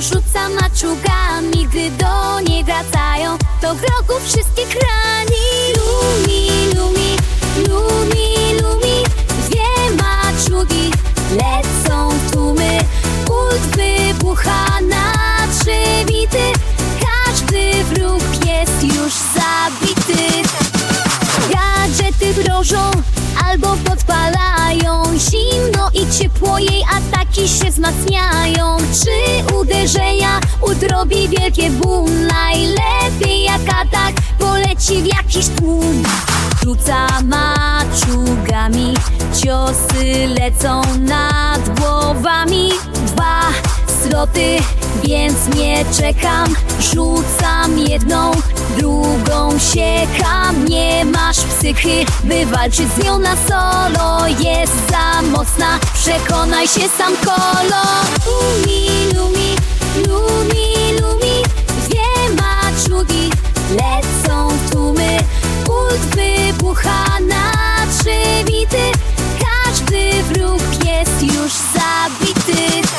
rzuca maczugami Gdy do niej wracają. To wrogów wszystkich rani. Lumi, lumi, lumi, lumi. Dwie maczugi lecą w tłumy Ult wybucha na trzy bity. Każdy wróg jest już zabity. Gadżety wrożą albo podpalają. Zimno i ciepło jej ataki się wzmacniają. Trzy udrobi wielkie boom. Najlepiej jak atak poleci w jakiś tłum. Rzuca maczugami, ciosy lecą nad głowami. Dwa sloty, więc nie czekam. Rzucam jedną, drugą siekam. Nie masz psychy, by walczyć z nią na solo. Jest za mocna, przekonaj się sam kolo Lecą tłumy, pult wybucha na trzewity